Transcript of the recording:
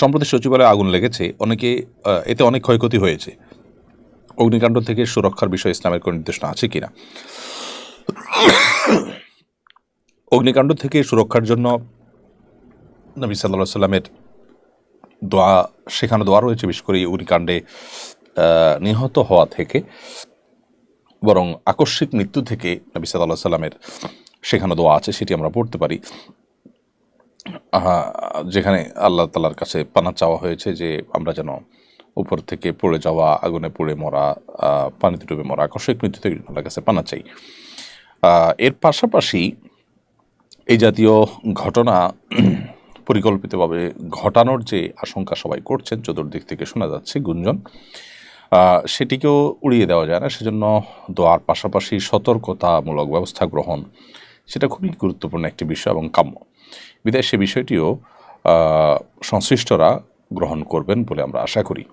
সম্প্রতি সচিবালয়ে আগুন লেগেছে, অনেকে এতে অনেক ক্ষয়ক্ষতি হয়েছে। অগ্নিকাণ্ড থেকে সুরক্ষার বিষয়ে ইসলামের কোনো নির্দেশনা আছে কিনা? অগ্নিকাণ্ড থেকে সুরক্ষার জন্য নবী সাল্লাহ সাল্লামের দোয়া, সেখানে দোয়া রয়েছে বিশেষ করে অগ্নিকাণ্ডে নিহত হওয়া থেকে। বরং আকস্মিক মৃত্যু থেকে নবী সাল্লাহ সাল্লামের সেখানে দোয়া আছে, সেটি আমরা পড়তে পারি। যেখানে আল্লাহ তালার কাছে পানা চাওয়া হয়েছে যে আমরা যেন উপর থেকে পড়ে যাওয়া, আগুনে পড়ে মরা পানিতে ডুবে মরা, আকস্মিক মৃত্যু থেকে আল্লাহর কাছে পানা চাই। এর পাশাপাশি এই জাতীয় ঘটনা পরিকল্পিতভাবে ঘটানোর যে আশঙ্কা সবাই করছেন, চতুর্দিক থেকে শোনা যাচ্ছে গুঞ্জন সেটিকেও উড়িয়ে দেওয়া যায় না। সেজন্য দোয়ার পাশাপাশি সতর্কতামূলক ব্যবস্থা গ্রহণ সেটা খুবই গুরুত্বপূর্ণ একটি বিষয় এবং কাম্য। বিদায়, সে বিষয়টিও সংশ্লিষ্টরা গ্রহণ করবেন বলে আমরা আশা করি।